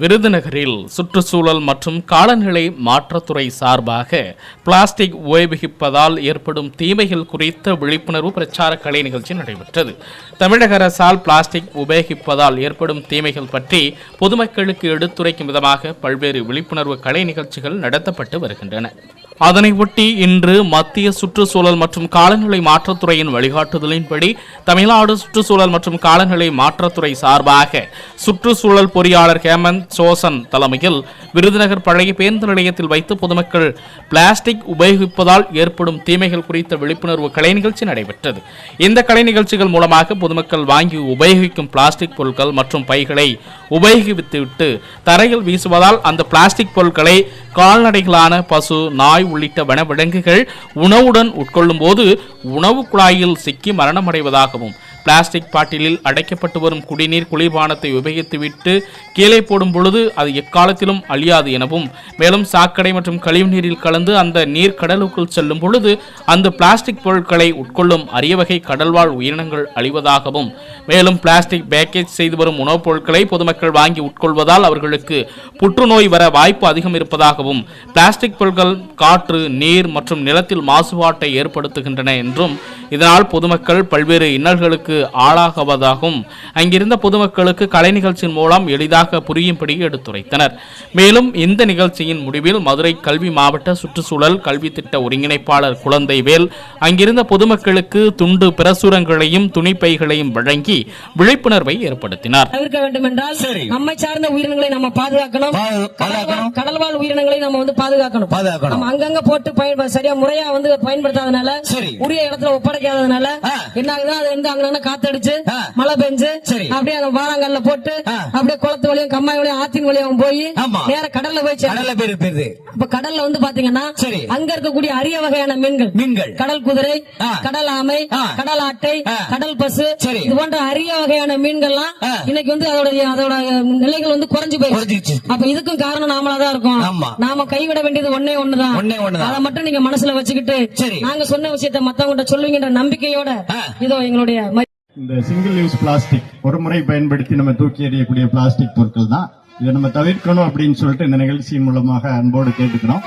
விருதுநகரில் சுற்றுச்சூழல் மற்றும் காலநிலை மாற்றத்துறை சார்பாக பிளாஸ்டிக் உபயோகிப்பதால் ஏற்படும் தீமைகள் குறித்த விழிப்புணர்வு பிரச்சார கலை நிகழ்ச்சி நடைபெற்றது. தமிழக அரசால் பிளாஸ்டிக் உபயோகிப்பதால் ஏற்படும் தீமைகள் பற்றி பொதுமக்களுக்கு எடுத்துரைக்கும் விதமாக பல்வேறு விழிப்புணர்வு கலை நிகழ்ச்சிகள் நடத்தப்பட்டு வருகின்றன. அதனை ஒட்டி இன்று மத்திய சுற்றுச்சூழல் மற்றும் காலநிலை மாற்றத்துறையின் வழிகாட்டுதலின்படி தமிழ்நாடு சுற்றுச்சூழல் மற்றும் காலநிலை மாற்றத்துறை சார்பாக சுற்றுச்சூழல் பொறியாளர் ஹேமந்த் சோசன் தலைமையில் விருதுநகர் பழைய பேருந்து நிலையத்தில் வைத்து பொதுமக்கள் பிளாஸ்டிக் உபயோகிப்பதால் ஏற்படும் தீமைகள் குறித்த விழிப்புணர்வு கலை நிகழ்ச்சி நடைபெற்றது. இந்த கலை நிகழ்ச்சிகள் மூலமாக பொதுமக்கள் வாங்கி உபயோகிக்கும் பிளாஸ்டிக் பொருட்கள் மற்றும் பைகளை உபயோகித்துவிட்டு தரையில் வீசுவதால் அந்த பிளாஸ்டிக் பொருட்களை கால்நடைகளான பசு நாய் உள்ளிட்ட வனவிலங்குகள் உணவுடன் உட்கொள்ளும் போது உணவு குழாயில் சிக்கி மரணமடைவதாகவும் பிளாஸ்டிக் பாட்டிலில் அடைக்கப்பட்டு வரும் குடிநீர் குளிர்பானத்தை உபயோகித்துவிட்டு கீழே போடும் பொழுது அது எக்காலத்திலும் அழியாது எனவும் மேலும் சாக்கடை மற்றும் கழிவுநீரில் கலந்து அந்த நீர் கடலுக்குள் செல்லும் பொழுது அந்த பிளாஸ்டிக் பொருட்களை உட்கொள்ளும் அரிய வகை கடல்வாழ் உயிரினங்கள் அழிவதாகவும் மேலும் பிளாஸ்டிக் பேக்கேஜ் செய்து வரும் உணவுப் பொருட்களை பொதுமக்கள் வாங்கி உட்கொள்வதால் அவர்களுக்கு புற்றுநோய் வர வாய்ப்பு அதிகம் இருப்பதாகவும் பிளாஸ்டிக் பொருட்கள் காற்று நீர் மற்றும் நிலத்தில் மாசுபாட்டை ஏற்படுத்துகின்றன என்றும் இதனால் பொதுமக்கள் பல்வேறு இன்னல்களுக்கு ஆளாகுவதாகவும் அங்கிருந்த பொதுமக்களுக்கு கலை நிகழ்ச்சியின் மூலம் எளிதாக புரியும்படி எடுத்துரைத்தனர் மேலும் இந்த நிகழ்ச்சியின் முடிவில் மதுரை கல்வி மாவட்ட சுற்றுச்சூழல் கல்வி திட்ட ஒருங்கிணைப்பாளர் குழந்தைவேல் அங்கிருந்த பொதுமக்களுக்கு துண்டு பிரசுரங்களையும் துணிப்பைகளையும் வழங்கி விழிப்புணர்வை ஏற்படுத்தினார் தவிர்க்க வேண்டும் என்றால் சரி. நம்மை சார்ந்த உயிரினங்களை நம்ம பாதுகாக்கணும் பாது- பாதுகாக்கணும். கடல்வாழ் உயிரினங்களை நம்ம வந்து பாதுகாக்கணும் பாதுகாக்கணும். நம்ம அங்கங்க போட்டு பயன்ப சரியா முறையா வந்து பயன்படுத்தாதனால. உரிய இடத்துல ஒப்படைக்காதனால. என்ன ஆகுது அது வந்து அங்க காத்தடிச்சு. மழை பெஞ்சு. அப்படியே அந்த வாராங்கல்ல போட்டு. அப்படியே குளத்து வழியும் கம்மாய் வழியும் ஆத்தின் வழியும் போய். நேர கடல்ல போய். கடல்ல கடல்ல வந்து பாத்தீங்கன்னா. அங்க இருக்கக்கூடிய அரிய வகையான மீன்கள் மீன்கள். கடல் குதிரை. கடல் ஆமை. கடல் ஆட்டை. கடல் பசு. இது போன்ற அரிய வகையான மீன்கள்லாம். இன்னைக்கு வந்து அதோட அதோட நிலைகள் வந்து குறைஞ்சு. போயிடுச்சு அப்ப இதுக்கும் காரணம் நாமளா தான் இருக்கும் ஆமா. நாம கைவிட வேண்டியது ஒண்ணே ஒண்ணுதான் ஒண்ணே ஒண்ணுதான். அதை மட்டும் நீங்க மனசுல வச்சுக்கிட்டு. நாங்க சொன்ன விஷயத்த மத்தவங்கிட்ட சொல்லுவீங்கன்ற நம்பிக்கையோட. இதோ எங்களுடைய இந்த சிங்கிள் யூஸ் பிளாஸ்டிக் ஒரு முறை பயன்படுத்தி நம்ம தூக்கி எறியக்கூடிய பிளாஸ்டிக் பொருட்கள் தான். இதை நம்ம தவிர்க்கணும் அப்படின்னு சொல்லிட்டு இந்த நிகழ்ச்சியின் மூலமாக அன்போடு கேட்டுக்கிறோம்.